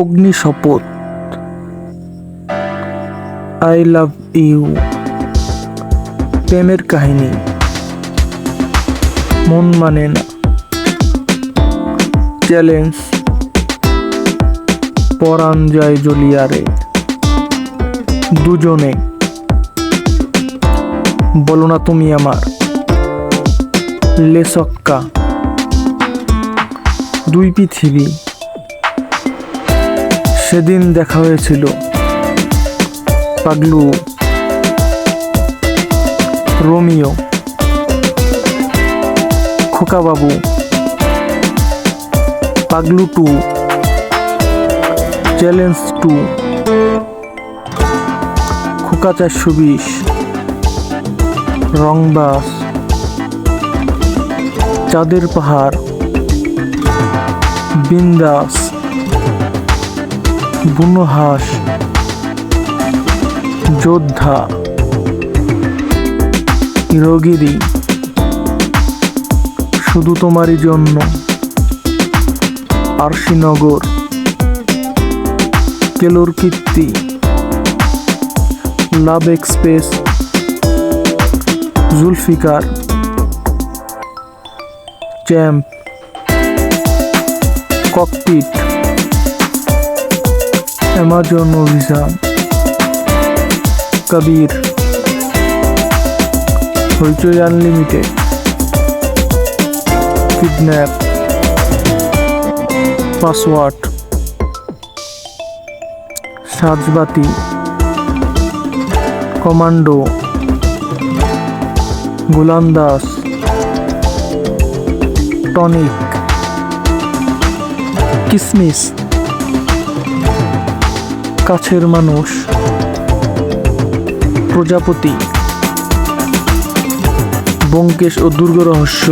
অগ্নি শপথ I love you প্রেমের কাহিনী। মন মানে না। চ্যালেঞ্জ পরাণ যায় জলিয়ারে দুজনে। বলো না তুমি আমার। লেসক্কা। দুই পৃথিবী। সেদিন দেখা হয়েছিল। Paglu. Romeo. Khokababu. Paglu two. Challenge two. Khoka চারশো বিশ। রংবাস। চাঁদের পাহাড়। বিন্দাস। বুনোহাস যোদ্ধা হিরোগিরি শুধু তোমারই জন্য আরশিনগর কেলোর কীর্তি Love Express Zulfiqar Champ Cockpit. Amazon অভিযান Kabir Hoichoi Unlimited Kidnap Password Sanjhbati Commando গোলাম দাস টনিক কিসমিস কাছের মানুষ। প্রজাপতি, ব্যোমকেশ ও দুর্গ রহস্য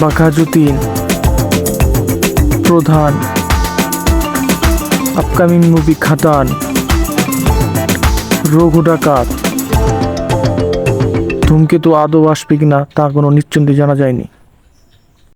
বাঘাযতীন প্রধান, আপকামিং মুভি খাতান, রঘু ডাকাত। ধূমকেতু আদৌ আসবে কিনা তা কোনো নিশ্চিন্তে জানা যায়নি।